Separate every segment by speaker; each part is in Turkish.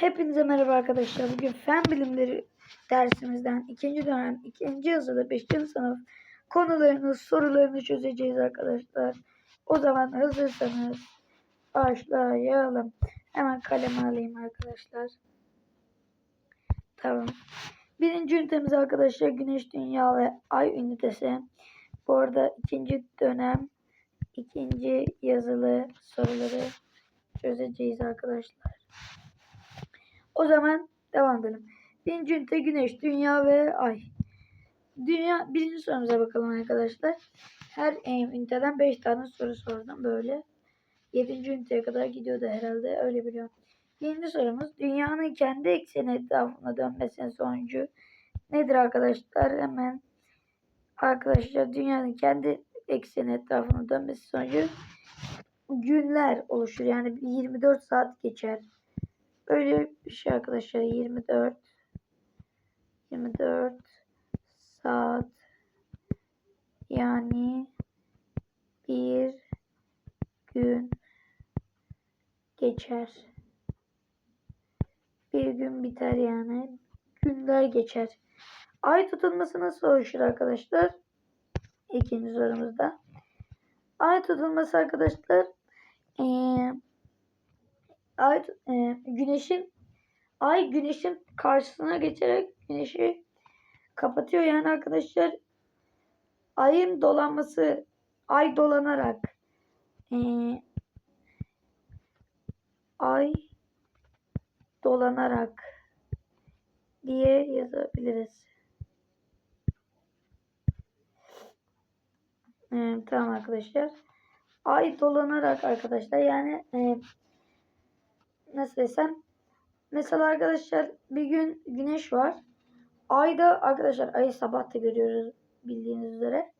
Speaker 1: Hepinize merhaba arkadaşlar. Bugün fen bilimleri dersimizden ikinci dönem ikinci yazıda 5. sınıf konularını sorularını çözeceğiz arkadaşlar. O zaman hazırsanız başlayalım. Hemen kalemi alayım arkadaşlar. Tamam. Birinci ünitemiz arkadaşlar Güneş, Dünya ve Ay ünitesi. Bu arada ikinci dönem ikinci yazılı soruları çözeceğiz arkadaşlar. O zaman devam edelim. Birinci ünite Güneş, Dünya ve Ay. Dünya birinci sorumuza bakalım arkadaşlar. Her üniteden 5 tane soru sordum böyle. 7. üniteye kadar gidiyordu herhalde öyle biliyorum. Birinci sorumuz dünyanın kendi ekseni etrafına dönmesinin sonucu nedir arkadaşlar? Hemen arkadaşlar dünyanın kendi ekseni etrafına dönmesi sonucu günler oluşur. Yani 24 saat geçer. Öyle bir şey arkadaşlar 24 24 saat yani bir gün geçer. Bir gün biter yani. Günler geçer. Ay tutulması nasıl oluşur arkadaşlar? İkinci sorumuzda. Ay tutulması arkadaşlar ee, ay e, güneşin ay güneşin karşısına geçerek güneşi kapatıyor yani arkadaşlar ayın dolanması ay dolanarak e, ay dolanarak diye yazabiliriz. E, tamam arkadaşlar. Ay dolanarak arkadaşlar yani e, nasıl desem mesela arkadaşlar bir gün güneş var. Ayda arkadaşlar ayı sabah da görüyoruz bildiğiniz üzere.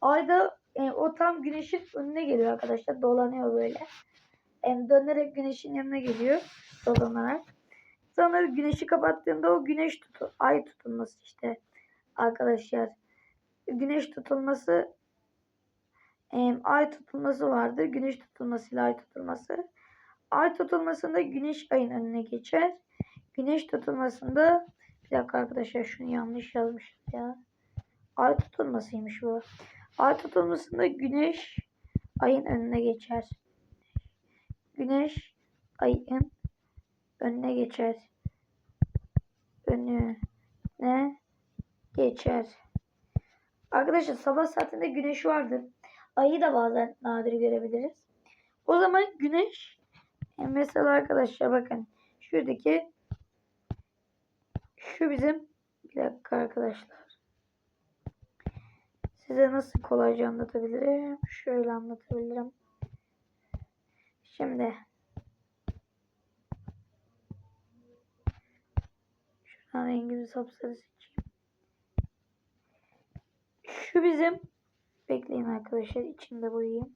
Speaker 1: Ayda e, o tam güneşin önüne geliyor arkadaşlar. Dolanıyor böyle. E, dönerek güneşin yanına geliyor. Dolanarak. Sonra güneşi kapattığında o güneş tutu ay tutulması işte arkadaşlar. Güneş tutulması e, ay tutulması vardı. Güneş tutulmasıyla ay tutulması. Ay tutulmasında güneş ayın önüne geçer. Güneş tutulmasında bir dakika arkadaşlar şunu yanlış yazmışım ya. Ay tutulmasıymış bu. Ay tutulmasında güneş ayın önüne geçer. Güneş ayın önüne geçer. Önüne geçer. Arkadaşlar sabah saatinde güneş vardır. Ayı da bazen nadir görebiliriz. O zaman güneş mesela arkadaşlar bakın şuradaki şu bizim bir dakika arkadaşlar. Size nasıl kolayca anlatabilirim? Şöyle anlatabilirim. Şimdi şuradan rengimi sapsarı seçeyim. Şu bizim bekleyin arkadaşlar içinde boyayayım.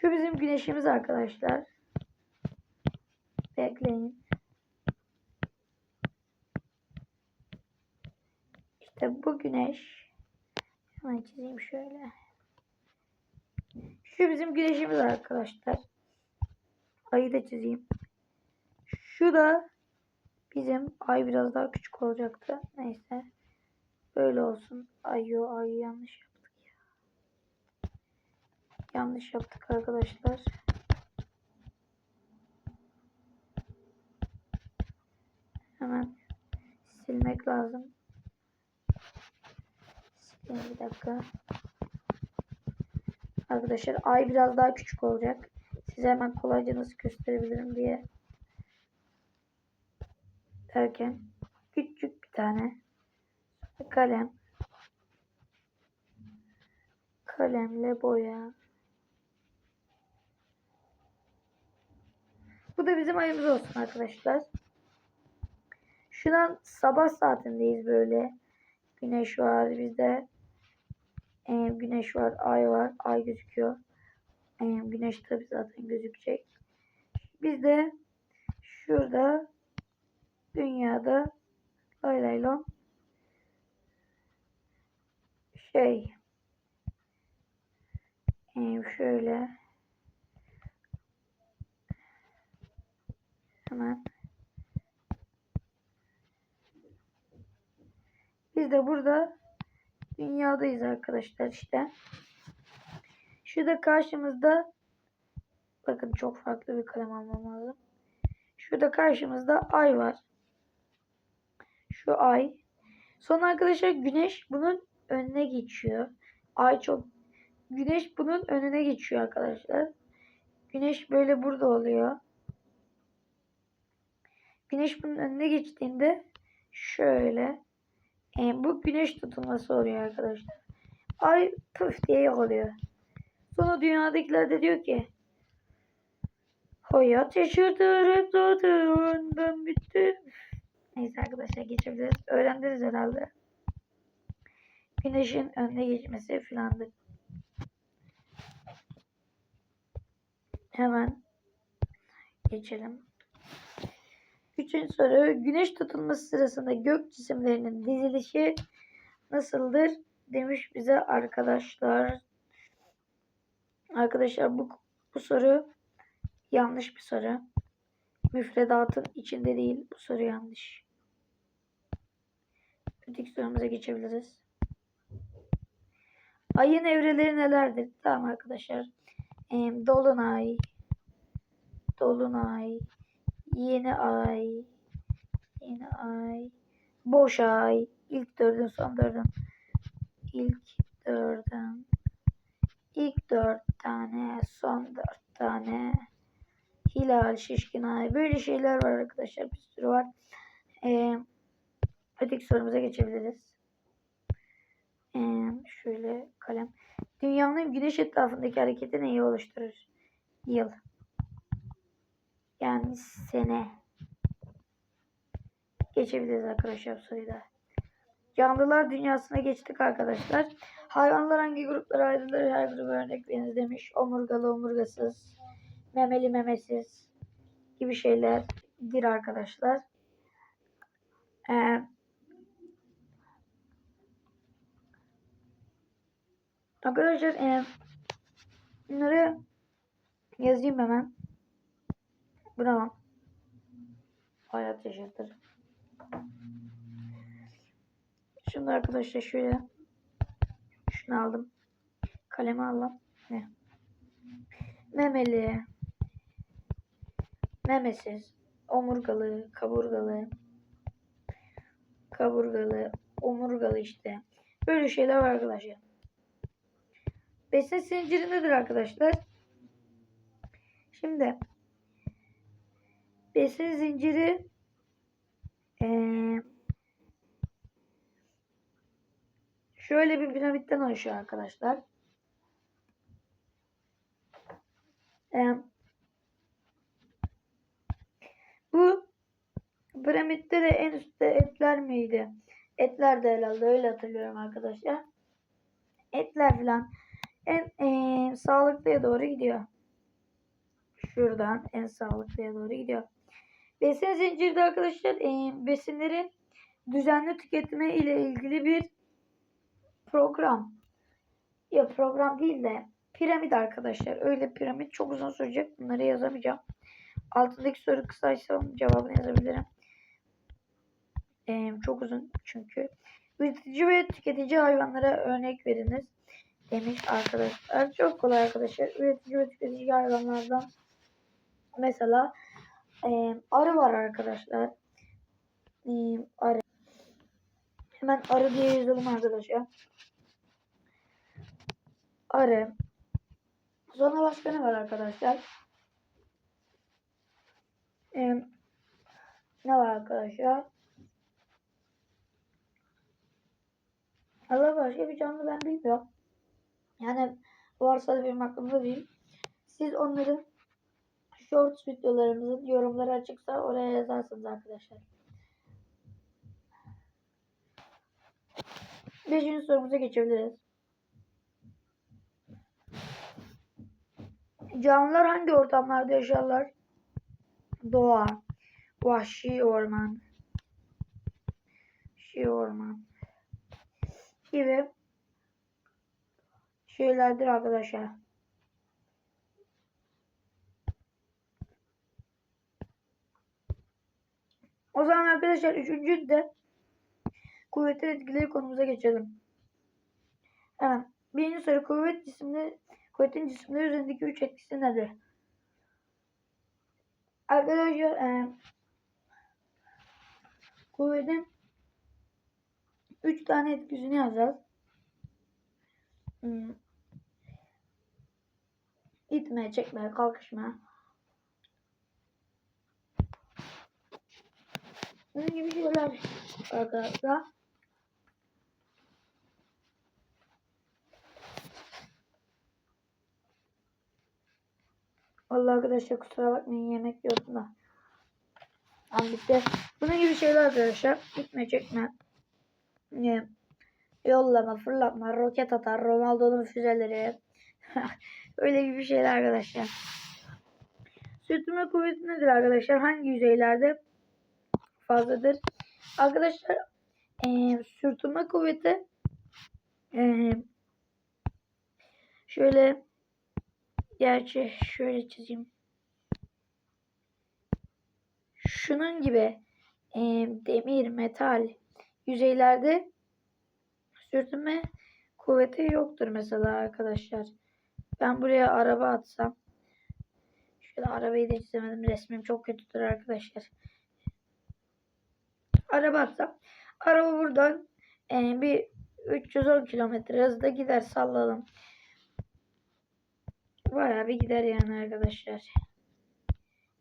Speaker 1: Şu bizim güneşimiz arkadaşlar. Bekleyin. İşte bu güneş. Hemen çizeyim şöyle. Şu bizim güneşimiz arkadaşlar. Ayı da çizeyim. Şu da bizim ay biraz daha küçük olacaktı. Neyse. Böyle olsun. Ay yo ay yanlış. Yanlış yaptık arkadaşlar. Hemen silmek lazım. Sileyim bir dakika. Arkadaşlar ay biraz daha küçük olacak. Size hemen kolayca nasıl gösterebilirim diye derken küçük bir tane kalem kalemle boya bu da bizim ayımız olsun arkadaşlar. Şu an sabah saatindeyiz böyle. Güneş var bizde ee, güneş var ay var ay gözüküyor. Ee, güneş tabi zaten gözükecek. Bizde şurada dünyada lay lay lom şey e, şöyle Hemen. Biz de burada dünyadayız arkadaşlar işte. Şurada karşımızda bakın çok farklı bir kalem almam lazım. Şurada karşımızda ay var. Şu ay. Sonra arkadaşlar güneş bunun önüne geçiyor. Ay çok güneş bunun önüne geçiyor arkadaşlar. Güneş böyle burada oluyor. Güneş bunun önüne geçtiğinde şöyle e, bu güneş tutulması oluyor arkadaşlar. Ay püf diye yok oluyor. Sonra dünyadakiler de diyor ki Hayat yaşadı hep zaten ben bittim. Neyse arkadaşlar geçebiliriz. Öğrendiniz herhalde. Güneşin önüne geçmesi filandır. Hemen geçelim. Üçüncü soru. Güneş tutulması sırasında gök cisimlerinin dizilişi nasıldır? Demiş bize arkadaşlar. Arkadaşlar bu, bu soru yanlış bir soru. Müfredatın içinde değil. Bu soru yanlış. Öteki sorumuza geçebiliriz. Ayın evreleri nelerdir? Tamam arkadaşlar. Ee, dolunay, dolunay, yeni ay, yeni ay, boş ay, ilk dördün, son dördün, ilk dördün, ilk dört tane, son dört tane, hilal, şişkin ay, böyle şeyler var arkadaşlar, bir sürü var. Ee, öteki sorumuza geçebiliriz. Ee, şöyle kalem. Dünyanın güneş etrafındaki hareketi neyi oluşturur? Yıl. Yani sene. Geçebiliriz arkadaşlar bu soruyu da. Canlılar dünyasına geçtik arkadaşlar. Hayvanlar hangi gruplara ayrılır? Her gruba örnek veriniz demiş. Omurgalı, omurgasız, memeli, memesiz gibi şeylerdir arkadaşlar. Ee, arkadaşlar e, bunları yazayım hemen. Bravo. Hayat yaşatır. Şimdi arkadaşlar şöyle şunu aldım. Kalemi aldım. Ne? Memeli. Memesiz. Omurgalı. Kaburgalı. Kaburgalı. Omurgalı işte. Böyle şeyler var arkadaşlar. Besin zinciri nedir arkadaşlar? Şimdi besin zinciri ee, şöyle bir piramitten oluşuyor arkadaşlar. Ee, bu piramitte de en üstte etler miydi? Etler de herhalde öyle hatırlıyorum arkadaşlar. Etler falan en ee, sağlıklıya doğru gidiyor. Şuradan en sağlıklıya doğru gidiyor. Besin zincirde arkadaşlar e, besinlerin düzenli tüketme ile ilgili bir program. Ya program değil de piramit arkadaşlar. Öyle piramit çok uzun sürecek. Bunları yazamayacağım. Altındaki soru kısaysa cevabını yazabilirim. E, çok uzun çünkü. Üretici ve tüketici hayvanlara örnek veriniz demiş arkadaşlar. Çok kolay arkadaşlar. Üretici ve tüketici hayvanlardan mesela e, arı var arkadaşlar. E, arı. Hemen arı diye yazalım arkadaşlar. Arı. Sonra başka ne var arkadaşlar? E, ne var arkadaşlar? Allah başka bir canlı ben bilmiyorum. Yani varsa da benim aklımda değil. Siz onları shorts videolarımızın yorumları açıksa oraya yazarsınız arkadaşlar. Beşinci sorumuza geçebiliriz. Canlılar hangi ortamlarda yaşarlar? Doğa, vahşi orman, vahşi orman gibi şeylerdir arkadaşlar. O zaman arkadaşlar üçüncü de kuvvetin etkileri konumuza geçelim. Hemen birinci soru kuvvet cisimleri kuvvetin cisimleri üzerindeki üç etkisi nedir? Arkadaşlar e, kuvvetin üç tane etkisini yazacağız. Hmm. İtme, çekme, kalkışma. Bunun gibi şeyler arkadaşlar. Vallahi arkadaşlar kusura bakmayın yemek yiyordum da. An bitti. Bunun gibi şeyler arkadaşlar. Gitme çekme. Ne? Yollama, fırlatma, roket atar, Ronaldo'nun füzeleri. Öyle gibi şeyler arkadaşlar. Sürtünme kuvveti nedir arkadaşlar? Hangi yüzeylerde fazladır? Arkadaşlar e, sürtünme kuvveti e, şöyle gerçi şöyle çizeyim. Şunun gibi e, demir, metal yüzeylerde sürtünme kuvveti yoktur mesela arkadaşlar. Ben buraya araba atsam şöyle arabayı da çizemedim. Resmim çok kötüdür arkadaşlar. Araba araba buradan e, bir 310 kilometre hızda gider sallalım. Bayağı bir gider yani arkadaşlar.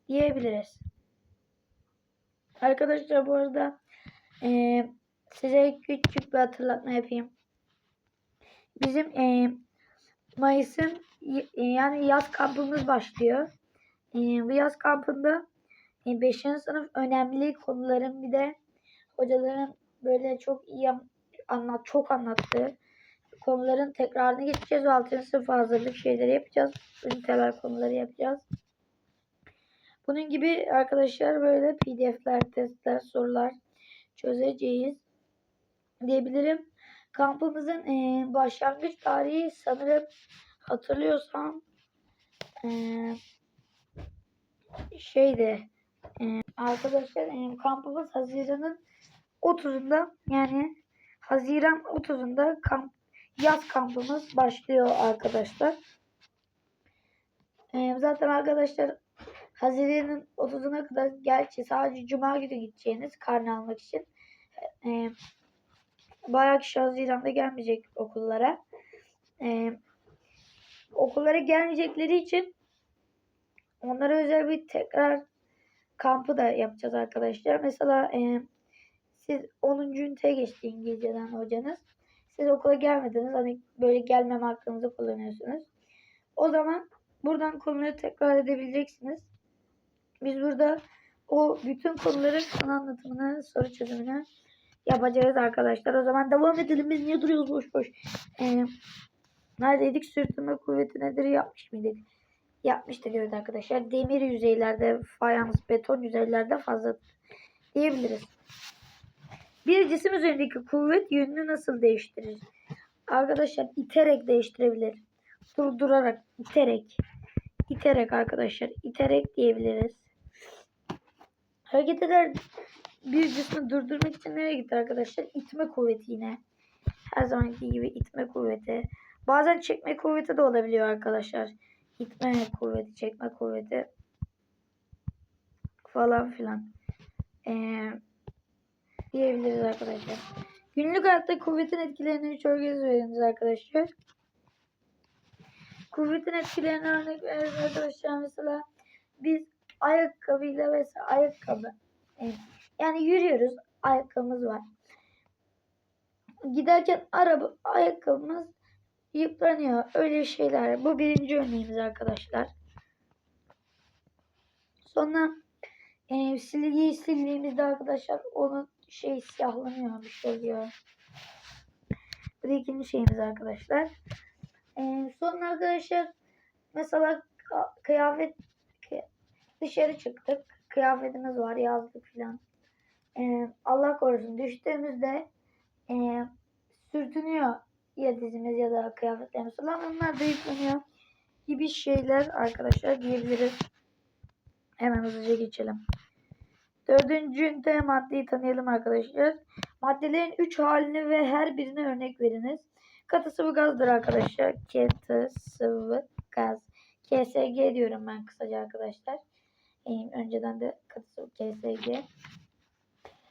Speaker 1: Diyebiliriz. Arkadaşlar bu arada e, size küçük bir hatırlatma yapayım. Bizim e, Mayıs'ın y- yani yaz kampımız başlıyor. E, bu yaz kampında 5. sınıf önemli konuların bir de hocaların böyle çok iyi an- anlat çok anlattığı konuların tekrarını geçeceğiz. 6. sınıf hazırlık şeyleri yapacağız. Üniteler konuları yapacağız. Bunun gibi arkadaşlar böyle pdf'ler, testler, sorular çözeceğiz diyebilirim. Kampımızın e, başlangıç tarihi sanırım hatırlıyorsam e, şeydi e, arkadaşlar e, kampımız Haziran'ın 30'unda yani Haziran 30'unda kamp yaz kampımız başlıyor arkadaşlar. E, zaten arkadaşlar Haziran'ın 30'una kadar gerçi sadece Cuma günü gideceğiniz karne almak için e, bayağı kişi Haziran'da gelmeyecek okullara. E, okullara gelmeyecekleri için onlara özel bir tekrar kampı da yapacağız arkadaşlar. Mesela e, siz 10. üniteye geçti İngilizceden hocanız. Siz okula gelmediniz. Hani böyle gelmeme hakkınızı kullanıyorsunuz. O zaman buradan konuları tekrar edebileceksiniz. Biz burada o bütün konuların konu anlatımını, soru çözümünü yapacağız arkadaşlar. O zaman devam edelim. Biz niye duruyoruz boş boş? Ee, neredeydik? Sürtünme kuvveti nedir? Yapmış mıydık? Yapmıştık evet arkadaşlar. Demir yüzeylerde, fayans, beton yüzeylerde fazla diyebiliriz. Bir cisim üzerindeki kuvvet yönünü nasıl değiştirir? Arkadaşlar iterek değiştirebilir. Durdurarak, iterek. İterek arkadaşlar. iterek diyebiliriz. Hareket eder bir cismi durdurmak için nereye gitti arkadaşlar? İtme kuvveti yine. Her zamanki gibi itme kuvveti. Bazen çekme kuvveti de olabiliyor arkadaşlar. İtme kuvveti, çekme kuvveti falan filan. Ee, diyebiliriz arkadaşlar. Günlük hayatta kuvvetin etkilerini üç örgüsü veriniz arkadaşlar. Kuvvetin etkilerine örnek veririz arkadaşlar. Mesela biz ayakkabıyla mesela ayakkabı e, yani yürüyoruz ayakkabımız var. Giderken araba ayakkabımız yıpranıyor. Öyle şeyler. Bu birinci örneğimiz arkadaşlar. Sonra e, silgiyi sildiğimizde arkadaşlar onun şey siyahlanıyor bir şey oluyor. Bu da ikinci şeyimiz arkadaşlar. E, sonra arkadaşlar mesela kıyafet dışarı çıktık. Kıyafetimiz var yazlık falan. E, Allah korusun düştüğümüzde e, sürtünüyor ya dizimiz ya da kıyafetlerimiz falan onlar da yükleniyor gibi şeyler arkadaşlar diyebiliriz. Hemen hızlıca geçelim. Dördüncü ünite maddeyi tanıyalım arkadaşlar. Maddelerin 3 halini ve her birine örnek veriniz. Katı sıvı gazdır arkadaşlar. Katı sıvı gaz. KSG diyorum ben kısaca arkadaşlar. Önceden de katı sıvı KSG.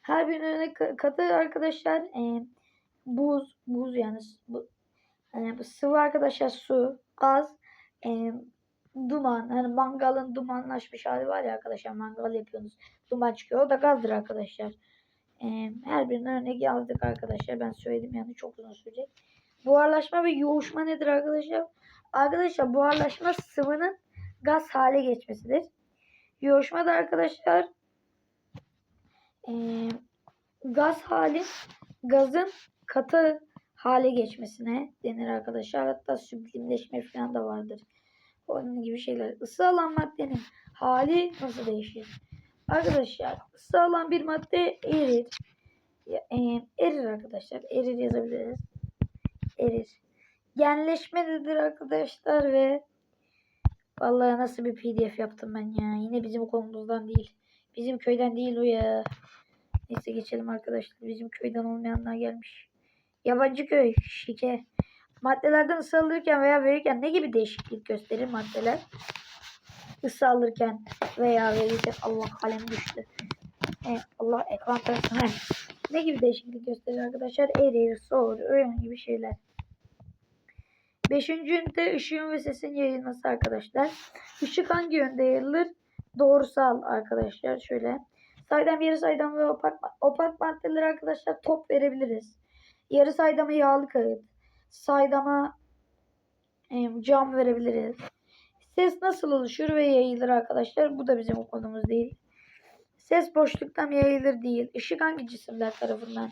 Speaker 1: Her birine örnek ka- katı arkadaşlar buz, buz yani bu, e, bu sıvı arkadaşlar su, gaz, e, duman. Hani mangalın dumanlaşmış hali var ya arkadaşlar mangal yapıyorsunuz. Duman çıkıyor. O da gazdır arkadaşlar. E, her birine örnek yazdık arkadaşlar. Ben söyledim yani çok uzun sürecek. Buharlaşma ve yoğuşma nedir arkadaşlar? Arkadaşlar buharlaşma sıvının gaz hale geçmesidir. Yoğuşma da arkadaşlar eee, gaz hali gazın katı hale geçmesine denir arkadaşlar. Hatta süblimleşme falan da vardır. Onun gibi şeyler. Isı alan maddenin hali nasıl değişir? Arkadaşlar ısı alan bir madde erir. Eee, erir arkadaşlar. Erir yazabiliriz. Erir. Genleşme nedir arkadaşlar ve Vallahi nasıl bir pdf yaptım ben ya. Yine bizim konumuzdan değil. Bizim köyden değil o ya. Neyse geçelim arkadaşlar. Bizim köyden olmayanlar gelmiş. Yabancı köy. Şike. Maddelerden ısı alırken veya verirken ne gibi değişiklik gösterir maddeler? Isı alırken veya verirken Allah kalem düştü. E, Allah ekran tarafına. ne gibi değişiklik gösterir arkadaşlar? Erir, soğur, öyle gibi şeyler. Beşinci ünite ışığın ve sesin yayılması arkadaşlar. Işık hangi yönde yayılır? Doğrusal arkadaşlar. Şöyle. Saydam, yarı saydam ve opak, opak maddeler arkadaşlar top verebiliriz. Yarı saydama yağlı kağıt. Saydama em, cam verebiliriz. Ses nasıl oluşur ve yayılır arkadaşlar? Bu da bizim konumuz değil. Ses boşluktan yayılır değil. Işık hangi cisimler tarafından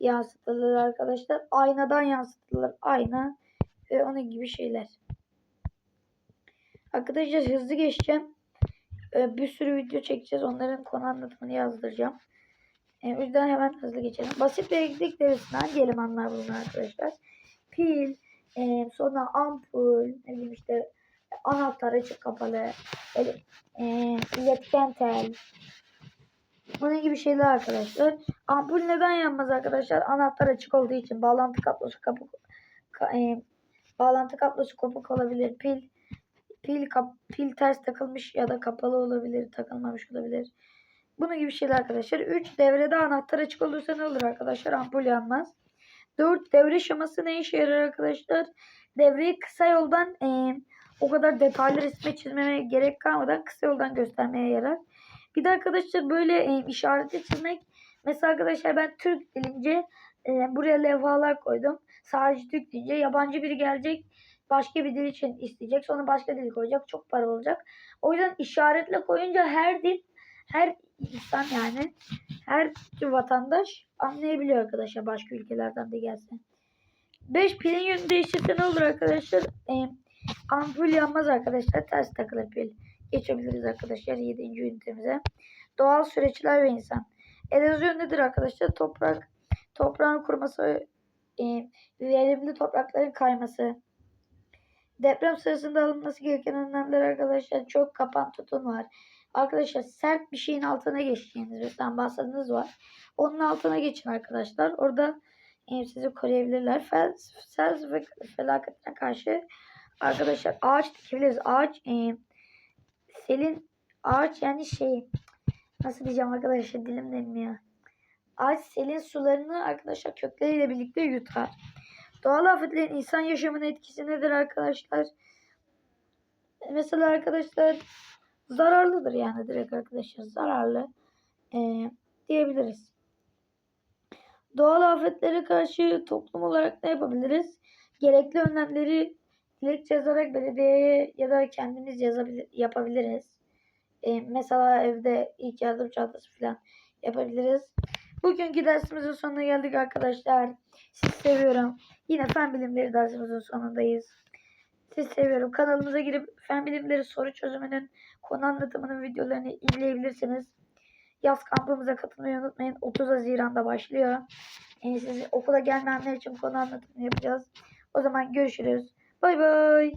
Speaker 1: yansıtılır arkadaşlar? Aynadan yansıtılır. Ayna ve onun gibi şeyler. Arkadaşlar hızlı geçeceğim. Ee, bir sürü video çekeceğiz. Onların konu anlatımını yazdıracağım. Ee, o yüzden hemen hızlı geçelim. Basit elektrik devresinden hangi elemanlar bunlar arkadaşlar? Pil, e, sonra ampul, ne bileyim işte anahtar açık kapalı, ele, e, iletken tel, bunun gibi şeyler arkadaşlar. Ampul neden yanmaz arkadaşlar? Anahtar açık olduğu için bağlantı kablosu kapı ka, e, bağlantı kablosu kopuk olabilir. Pil pil kap, pil ters takılmış ya da kapalı olabilir, takılmamış olabilir. Bunun gibi şeyler arkadaşlar. 3 devrede anahtar açık olursa ne olur arkadaşlar? Ampul yanmaz. 4 devre şeması ne işe yarar arkadaşlar? Devreyi kısa yoldan e, o kadar detaylı resme çizmeme gerek kalmadan kısa yoldan göstermeye yarar. Bir de arkadaşlar böyle e, işareti çizmek mesela arkadaşlar ben Türk dilince e, buraya levhalar koydum. Sadece Türk deyince yabancı biri gelecek başka bir dil için isteyecek. Sonra başka dil koyacak. Çok para olacak. O yüzden işaretle koyunca her dil her insan yani her vatandaş anlayabiliyor arkadaşlar başka ülkelerden de gelse. 5 pilin yönü değişirse ne olur arkadaşlar? E, ampul yanmaz arkadaşlar. Ters takılır pil. Geçebiliriz arkadaşlar 7. ünitemize. Doğal süreçler ve insan. Erozyon nedir arkadaşlar? Toprak, toprağın kuruması, e, verimli toprakların kayması. Deprem sırasında alınması gereken önlemler arkadaşlar çok kapan tutun var. Arkadaşlar sert bir şeyin altına geçtiğiniz mesela bahsediniz var. Onun altına geçin arkadaşlar. Orada e, sizi koruyabilirler. Sel ve felaketine karşı arkadaşlar ağaç dikebiliriz. Ağaç e, selin ağaç yani şey nasıl diyeceğim arkadaşlar dilim dönmüyor. Ağaç selin sularını arkadaşlar kökleriyle birlikte yutar. Doğal afetlerin insan yaşamına etkisi nedir arkadaşlar? Mesela arkadaşlar zararlıdır yani direkt arkadaşlar zararlı ee, diyebiliriz. Doğal afetlere karşı toplum olarak ne yapabiliriz? Gerekli önlemleri dilekçe yazarak belediyeye ya da kendimiz yazabilir, yapabiliriz. Ee, mesela evde ilk yardım çantası falan yapabiliriz. Bugünkü dersimizin sonuna geldik arkadaşlar. Sizi seviyorum. Yine fen bilimleri dersimizin sonundayız. Sizi seviyorum. Kanalımıza girip fen bilimleri soru çözümünün konu anlatımının videolarını izleyebilirsiniz. Yaz kampımıza katılmayı unutmayın. 30 Haziran'da başlıyor. Yani siz okula gelmeyenler için konu anlatımını yapacağız. O zaman görüşürüz. Bay bay.